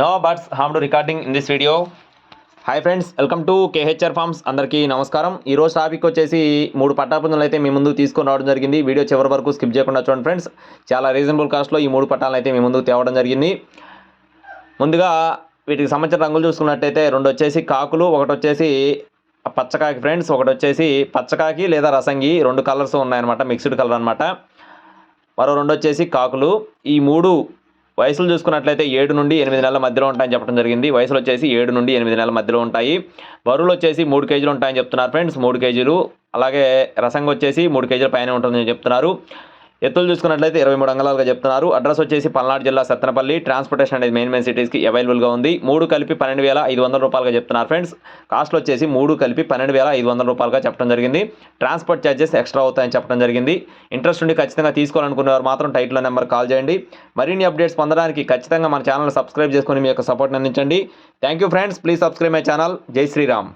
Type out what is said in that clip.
No birds harm to recording in this video. Hi friends welcome to KHR farms. అందరికీ నమస్కారం. ఈ రోజు topic వచ్చేసి మూడు పట్టాపుంజులు అయితే మీ ముందు తీసుకొని రావడం జరిగింది. వీడియో చివరి వరకు స్కిప్ చేయకుండా చూడండి ఫ్రెండ్స్. చాలా రీజనబుల్ కాస్ట్లో ఈ మూడు పట్టాలను అయితే మీ ముందు తేవడం జరిగింది. ముందుగా వీటికి సంబంధించిన రంగులు చూసుకున్నట్టయితే రెండు వచ్చేసి కాకులు ఒకటి వచ్చేసి పచ్చకాకి ఫ్రెండ్స్ ఒకటి వచ్చేసి పచ్చకాకి లేదా రసంగి. రెండు కలర్స్ ఉన్నాయన్నమాట మిక్స్డ్ కలర్ అనమాట మరో రెండు వచ్చేసి కాకులు. ఈ మూడు వయసులు చూసుకున్నట్లయితే ఏడు నుండి ఎనిమిది నెలల మధ్యలో ఉంటాయని చెప్పడం జరిగింది. వయసులు వచ్చేసి ఏడు నుండి ఎనిమిది నెలల మధ్యలో ఉంటాయి. బరువులు వచ్చేసి మూడు కేజీలు ఉంటాయని చెప్తున్నారు ఫ్రెండ్స్. మూడు కేజీలు. అలాగే రసంగా వచ్చేసి మూడు కేజీల పైన ఉంటుందని చెప్తున్నారు. ఎత్తులు చూసుకున్నట్లయితే ఇరవై మూడు అంగళాలుగా చెప్తున్నారు. అడ్రస్ వచ్చేసి పల్నాడు జిల్లా సత్తనపల్లి. ట్రాన్స్పోర్టేషన్ అనేది మెయిన్ మెయిన్ సిటీస్కి అవైలబుల్గా ఉంది. మూడు కలిపి పన్నెండు వేల ఐదు వందల రూపాయలుగా చెప్తున్నారు ఫ్రెండ్స్ కాస్ట్ వచ్చేసి మూడు కలిపి పన్నెండు వేల ఐదు వందల రూపాయలుగా చెప్పడం జరిగింది. ట్రాన్స్పోర్ట్ ఛార్జెస్ ఎక్స్ట్రా అవుతాయని చెప్పడం జరిగింది. ఇంట్రెస్ట్ ఉండి ఖచ్చితంగా తీసుకోవాలనుకునేవారు మాత్రం టైటిల్ నెంబర్ కాల్ చేయండి. మరిన్ని అప్డేట్స్ పొందడానికి ఖచ్చితంగా మన ఛానల్ సబ్స్క్రైబ్ చేసుకొని మీ యొక్క సపోర్ట్ అందించండి. Thank you friends please subscribe my channel జై శ్రీరామ్